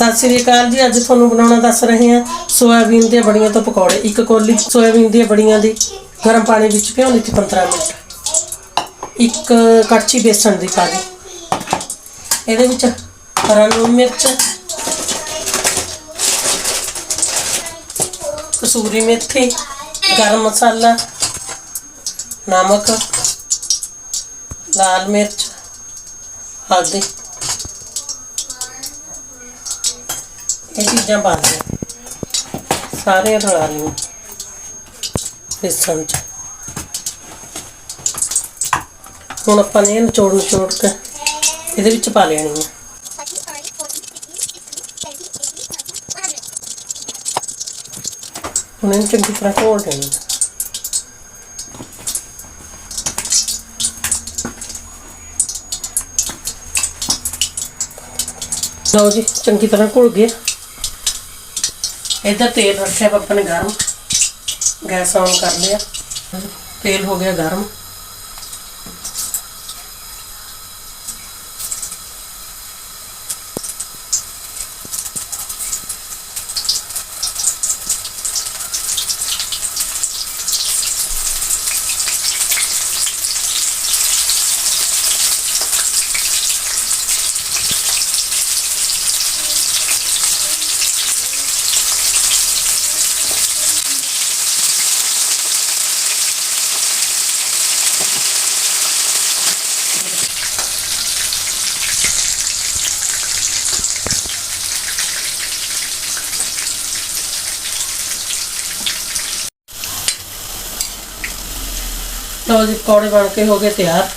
ਸਤਿ ਸ੍ਰੀ ਅਕਾਲ ਜੀ, ਅੱਜ ਤੁਹਾਨੂੰ ਬਣਾਉਣਾ ਦੱਸ ਰਹੇ ਹਾਂ ਸੋਇਆਬੀਨ ਦੀਆਂ ਬੜੀਆਂ ਤੋਂ ਪਕੌੜੇ, ਇੱਕ ਕੋਲੀ ਸੋਇਆਬੀਨ ਦੀਆਂ ਬੜੀਆਂ ਦੀ ਗਰਮ ਪਾਣੀ ਵਿੱਚ ਭਿਉਂ ਦਿੱਤੀ 15 ਮਿੰਟ। ਇੱਕ ਕੜਛੀ ਬੇਸਣ ਦੀ ਪਾ ਦੀ ਇਹਦੇ ਵਿੱਚ ਹਰਾ ਲੂਣ ਮਿਰਚ, ਕਸੂਰੀ ਮੇਥੀ, ਗਰਮ ਮਸਾਲਾ, ਨਮਕ, ਲਾਲ ਮਿਰਚ, ਹਲਦੀ। ਇਹ ਚੀਜ਼ਾਂ ਪਾ ਦਿਓ ਸਾਰੇ ਰਲਾ ਲਓ। ਬੇਸਣ ਚ। ਹੁਣ ਆਪਾਂ ਨੇ ਨਿਚੋੜ ਨਿਚੋੜ ਕੇ ਇਹਦੇ ਵਿੱਚ ਪਾ ਲੈਣੀ ਹੈ ਹੁਣ ਇਹਨੂੰ ਚੰਗੀ ਤਰ੍ਹਾਂ ਘੋਲ ਦੇਣੀ ਹੈ ਲਓ ਜੀ, ਚੰਗੀ ਤਰ੍ਹਾਂ ਘੁਲ ਗਿਆ ਇੱਧਰ ਤੇਲ ਰੱਖਿਆ ਵਾ ਆਪਾਂ ਨੇ ਗਰਮ। ਗੈਸ ਆਨ ਕਰ ਲਿਆ। ਤੇਲ ਹੋ ਗਿਆ ਗਰਮ। ਲਓ ਜੀ ਪਕੌੜੇ ਬਣ ਕੇ ਹੋ ਗਏ ਤਿਆਰ।